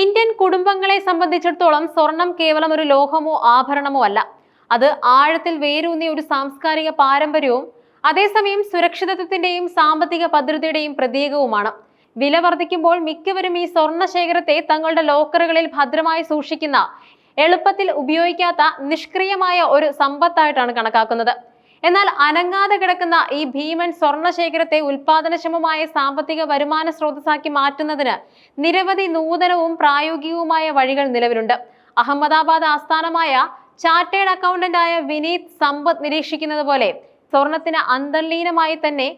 Indian കുടുംബങ്ങളെ സംബന്ധിച്ചിടത്തോളം സ്വർണം കേവലം ഒരു ലോഹമോ ആഭരണമോ അല്ല. അത് ആഴത്തിൽ വേരൂന്നിയ ഒരു സാംസ്കാരിക പാരമ്പര്യവും അതേസമയം സുരക്ഷിതത്വത്തിന്റെയും സാമ്പത്തിക ഭദ്രതയുടെയും പ്രതീകവുമാണ്. വില വർദ്ധിക്കുമ്പോൾ മിക്കവരും ഈ സ്വർണ ശേഖരത്തെ തങ്ങളുടെ ലോക്കറുകളിൽ ഭദ്രമായി സൂക്ഷിക്കുന്ന എളുപ്പത്തിൽ ഉപയോഗിക്കാത്ത നിഷ്ക്രിയമായ ഒരു സമ്പത്തായിട്ടാണ് കണക്കാക്കുന്നത്. എന്നാൽ അനങ്ങാതെ കിടക്കുന്ന ഈ ഭീമൻ സ്വർണ ശേഖരത്തെ ഉൽപാദനക്ഷമമായ സാമ്പത്തിക വരുമാന സ്രോതസ്സാക്കി മാറ്റുന്നതിന് നിരവധി നൂതനവും പ്രായോഗികവുമായ വഴികൾ നിലവിലുണ്ട്. അഹമ്മദാബാദ് ആസ്ഥാനമായ ചാർട്ടേഡ് അക്കൗണ്ടന്റായ വിനീത് സമ്പത്ത് നിരീക്ഷിക്കുന്നത് പോലെ സ്വർണത്തിന് അന്തർലീനമായി തന്നെ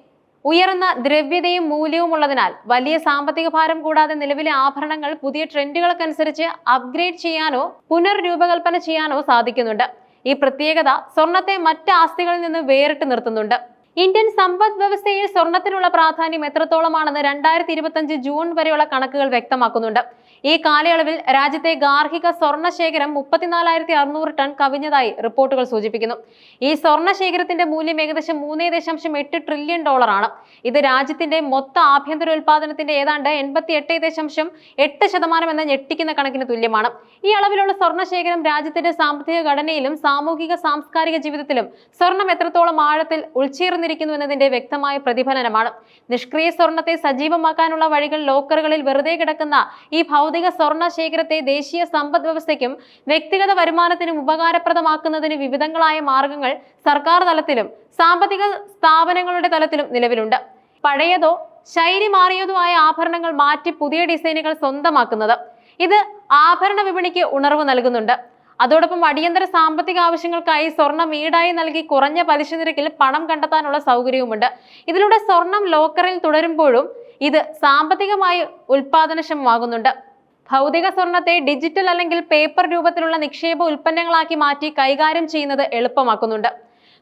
ഉയർന്ന ദ്രവ്യതയും മൂല്യവും ഉള്ളതിനാൽ വലിയ സാമ്പത്തിക ഭാരം കൂടാതെ നിലവിലെ ആഭരണങ്ങൾ പുതിയ ട്രെൻഡുകൾക്കനുസരിച്ച് അപ്ഗ്രേഡ് ചെയ്യാനോ പുനർരൂപകൽപ്പന ചെയ്യാനോ സാധിക്കുന്നുണ്ട്. ഈ പ്രത്യേകത സ്വർണത്തെ മറ്റ് ആസ്തികളിൽ നിന്ന് വേറിട്ട് നിർത്തുന്നുണ്ട്. ഇന്ത്യൻ സമ്പദ് വ്യവസ്ഥയിൽ സ്വർണത്തിനുള്ള പ്രാധാന്യം എത്രത്തോളമാണെന്ന് രണ്ടായിരത്തി ഇരുപത്തി ജൂൺ വരെയുള്ള കണക്കുകൾ വ്യക്തമാക്കുന്നുണ്ട്. ഈ കാലയളവിൽ രാജ്യത്തെ ഗാർഹിക സ്വർണ ശേഖരം മുപ്പത്തിനാലായിരത്തി അറുന്നൂറ് ടൺ കവിഞ്ഞതായി റിപ്പോർട്ടുകൾ സൂചിപ്പിക്കുന്നു. ഈ സ്വർണ ശേഖരത്തിന്റെ മൂല്യം ഏകദേശം മൂന്നേ ദശാംശം എട്ട് ട്രില്യൺ ഡോളറാണ് ഇത് രാജ്യത്തിന്റെ മൊത്ത ആഭ്യന്തര ഉൽപാദനത്തിന്റെ ഏതാണ്ട് എൺപത്തി എട്ട് ദശാംശം എട്ട് ശതമാനം എന്ന ഞെട്ടിക്കുന്ന കണക്കിന് തുല്യമാണ്. ഈ അളവിലുള്ള സ്വർണ ശേഖരം രാജ്യത്തിന്റെ സാമ്പത്തിക ഘടനയിലും സാമൂഹിക സാംസ്കാരിക ജീവിതത്തിലും സ്വർണം എത്രത്തോളം ആഴത്തിൽ ഉൾച്ചേർന്നിരിക്കുന്നു എന്നതിന്റെ വ്യക്തമായ പ്രതിഫലനമാണ്. നിഷ്ക്രിയ സ്വർണത്തെ സജീവമാക്കാനുള്ള വഴികൾ ലോക്കറുകളിൽ വെറുതെ കിടക്കുന്ന ഈ ഭൗതിക സ്വർണ ശേഖരത്തെ ദേശീയ സമ്പദ് വ്യവസ്ഥയ്ക്കും വ്യക്തിഗത വരുമാനത്തിനും ഉപകാരപ്രദമാക്കുന്നതിന് വിവിധങ്ങളായ മാർഗങ്ങൾ സർക്കാർ തലത്തിലും സാമ്പത്തിക സ്ഥാപനങ്ങളുടെ തലത്തിലും നിലവിലുണ്ട്. പഴയതോ ശൈലി മാറിയതോ ആയ ആഭരണങ്ങൾ മാറ്റി പുതിയ ഡിസൈനുകൾ സ്വന്തമാക്കുന്നത് ഇത് ആഭരണ വിപണിക്ക് ഉണർവ് നൽകുന്നുണ്ട്. അതോടൊപ്പം അടിയന്തര സാമ്പത്തിക ആവശ്യങ്ങൾക്കായി സ്വർണം ഈടായി നൽകി കുറഞ്ഞ പലിശ നിരക്കിൽ പണം കണ്ടെത്താനുള്ള സൗകര്യവുമുണ്ട്. ഇതിലൂടെ സ്വർണം ലോക്കറിൽ തുടരുമ്പോഴും ഇത് സാമ്പത്തികമായി ഉൽപാദനക്ഷമമാകുന്നുണ്ട്. ഭൗതിക സ്വർണത്തെ ഡിജിറ്റൽ അല്ലെങ്കിൽ പേപ്പർ രൂപത്തിലുള്ള നിക്ഷേപ ഉൽപ്പന്നങ്ങളാക്കി മാറ്റി കൈകാര്യം ചെയ്യുന്നത് എളുപ്പമാക്കുന്നുണ്ട്.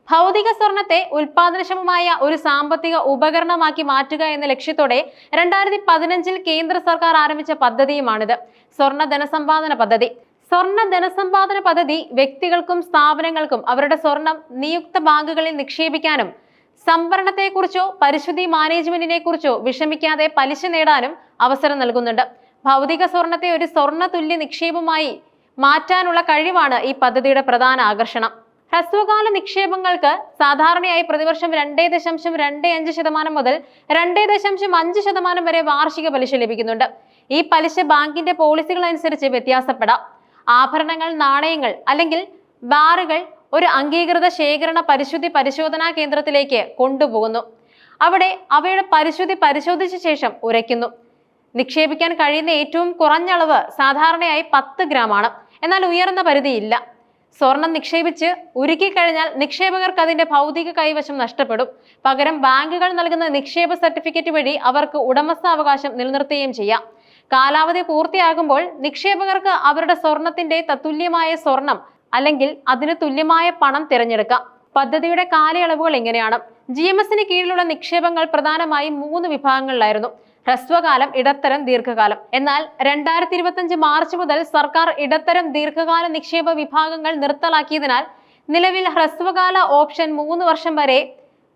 ഭൗതിക സ്വർണത്തെ ഉൽപാദനക്ഷമമായ ഒരു സാമ്പത്തിക ഉപകരണമാക്കി മാറ്റുക എന്ന ലക്ഷ്യത്തോടെ രണ്ടായിരത്തി പതിനഞ്ചിൽ കേന്ദ്ര സർക്കാർ ആരംഭിച്ച പദ്ധതിയുമാണിത്. സ്വർണ ധനസമ്പാദന പദ്ധതി. സ്വർണ ധനസമ്പാദന പദ്ധതി വ്യക്തികൾക്കും സ്ഥാപനങ്ങൾക്കും അവരുടെ സ്വർണം നിയുക്ത ബാങ്കുകളിൽ നിക്ഷേപിക്കാനും സംഭരണത്തെക്കുറിച്ചോ പരിശുദ്ധി മാനേജ്മെന്റിനെ കുറിച്ചോ വിഷമിക്കാതെ പലിശ നേടാനും അവസരം നൽകുന്നുണ്ട്. ഭൗതിക സ്വർണത്തെ ഒരു സ്വർണ തുല്യ നിക്ഷേപമായി മാറ്റാനുള്ള കഴിവാണ് ഈ പദ്ധതിയുടെ പ്രധാന ആകർഷണം. ഹ്രസ്വകാല നിക്ഷേപങ്ങൾക്ക് സാധാരണയായി പ്രതിവർഷം രണ്ടേ ദശാംശം രണ്ട് അഞ്ച് ശതമാനം മുതൽ രണ്ടേ ദശാംശം അഞ്ച് ശതമാനം വരെ വാർഷിക പലിശ ലഭിക്കുന്നുണ്ട്. ഈ പലിശ ബാങ്കിന്റെ പോളിസികൾ അനുസരിച്ച് വ്യത്യാസപ്പെടാം. ആഭരണങ്ങൾ നാണയങ്ങൾ അല്ലെങ്കിൽ ബാറുകൾ ഒരു അംഗീകൃത ശേഖരണ പരിശുദ്ധി പരിശോധനാ കേന്ദ്രത്തിലേക്ക് കൊണ്ടുപോകുന്നു. അവിടെ അവയുടെ പരിശുദ്ധി പരിശോധിച്ച ശേഷം ഉരയ്ക്കുന്നു. നിക്ഷേപിക്കാൻ കഴിയുന്ന ഏറ്റവും കുറഞ്ഞ അളവ് സാധാരണയായി പത്ത് ആണ് എന്നാൽ ഉയർന്ന പരിധിയില്ല. സ്വർണം നിക്ഷേപിച്ച് ഉരുക്കിക്കഴിഞ്ഞാൽ നിക്ഷേപകർക്ക് അതിന്റെ ഭൗതിക കൈവശം നഷ്ടപ്പെടും. പകരം ബാങ്കുകൾ നൽകുന്ന നിക്ഷേപ സർട്ടിഫിക്കറ്റ് വഴി അവർക്ക് ഉടമസ്ഥാവകാശം നിലനിർത്തുകയും ചെയ്യാം. കാലാവധി പൂർത്തിയാകുമ്പോൾ നിക്ഷേപകർക്ക് അവരുടെ സ്വർണത്തിന്റെ തത്തുല്യമായ സ്വർണം അല്ലെങ്കിൽ അതിന് തുല്യമായ പണം തിരഞ്ഞെടുക്കാം. പദ്ധതിയുടെ കാലയളവുകൾ എങ്ങനെയാണ്? ജി എം എസിന് കീഴിലുള്ള നിക്ഷേപങ്ങൾ പ്രധാനമായും മൂന്ന് വിഭാഗങ്ങളിലായിരുന്നു. ഹ്രസ്വകാലം ഇടത്തരം ദീർഘകാലം. എന്നാൽ രണ്ടായിരത്തി ഇരുപത്തിയഞ്ച് മാർച്ച് മുതൽ സർക്കാർ ഇടത്തരം ദീർഘകാല നിക്ഷേപ വിഭാഗങ്ങൾ നിർത്തലാക്കിയതിനാൽ നിലവിൽ ഹ്രസ്വകാല ഓപ്ഷൻ മൂന്ന് വർഷം വരെ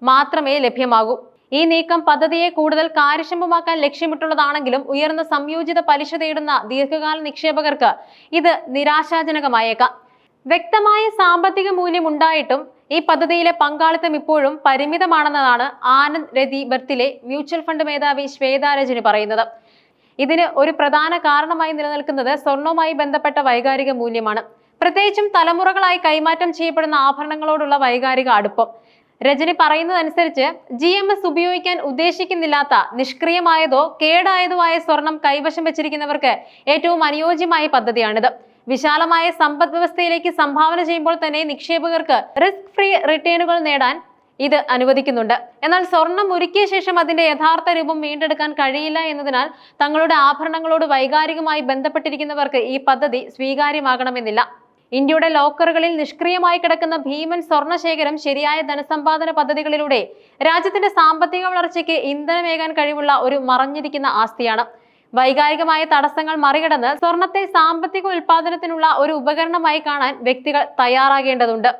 മാത്രമേ ലഭ്യമാകൂ. ഈ നീക്കം പദ്ധതിയെ കൂടുതൽ കാര്യക്ഷമമാക്കാൻ ലക്ഷ്യമിട്ടുള്ളതാണെങ്കിലും ഉയർന്ന സംയോജിത പലിശ തേടുന്ന ദീർഘകാല നിക്ഷേപകർക്ക് ഇത് നിരാശാജനകമായേക്കാം. വ്യക്തമായ സാമ്പത്തിക മൂല്യം ഉണ്ടായിട്ടും ഈ പദ്ധതിയിലെ പങ്കാളിത്തം ഇപ്പോഴും പരിമിതമാണെന്നതാണ് ആനന്ദ് രതി ബർത്തിലെ മ്യൂച്വൽ ഫണ്ട് മേധാവി ശ്വേതാരജന് പറയുന്നത്. ഇതിന് ഒരു പ്രധാന കാരണമായി നിലനിൽക്കുന്നത് സ്വർണവുമായി ബന്ധപ്പെട്ട വൈകാരിക മൂല്യമാണ്. പ്രത്യേകിച്ചും തലമുറകളായി കൈമാറ്റം ചെയ്യപ്പെടുന്ന ആഭരണങ്ങളോടുള്ള വൈകാരിക അടുപ്പം. രജനി പറയുന്നതനുസരിച്ച് ജി എം എസ് ഉപയോഗിക്കാൻ ഉദ്ദേശിക്കുന്നില്ലാത്ത നിഷ്ക്രിയമായതോ കേടായതോ ആയ സ്വർണം കൈവശം വെച്ചിരിക്കുന്നവർക്ക് ഏറ്റവും അനുയോജ്യമായ പദ്ധതിയാണിത്. വിശാലമായ സമ്പദ് വ്യവസ്ഥയിലേക്ക് സംഭാവന ചെയ്യുമ്പോൾ തന്നെ നിക്ഷേപകർക്ക് റിസ്ക് ഫ്രീ റിട്ടേണുകൾ നേടാൻ ഇത് അനുവദിക്കുന്നുണ്ട്. എന്നാൽ സ്വർണം ഒരുക്കിയ ശേഷം അതിന്റെ യഥാർത്ഥ രൂപം വീണ്ടെടുക്കാൻ കഴിയില്ല എന്നതിനാൽ തങ്ങളുടെ ആഭരണങ്ങളോട് വൈകാരികമായി ബന്ധപ്പെട്ടിരിക്കുന്നവർക്ക് ഈ പദ്ധതി സ്വീകാര്യമാകണമെന്നില്ല. ഇന്ത്യയുടെ ലോക്കറുകളിൽ നിഷ്ക്രിയമായി കിടക്കുന്ന ഭീമൻ സ്വർണശേഖരം ശരിയായ ധനസമ്പാദന പദ്ധതികളിലൂടെ രാജ്യത്തിന്റെ സാമ്പത്തിക വളർച്ചയ്ക്ക് ഇന്ധനമേകാൻ കഴിവുള്ള ഒരു മറഞ്ഞിരിക്കുന്ന ആസ്തിയാണ്. വൈകാരികമായ തടസ്സങ്ങൾ മറികടന്ന് സ്വർണത്തെ സാമ്പത്തിക ഉൽപാദനത്തിനുള്ള ഒരു ഉപകരണമായി കാണാൻ വ്യക്തികൾ തയ്യാറാകേണ്ടതുണ്ട്.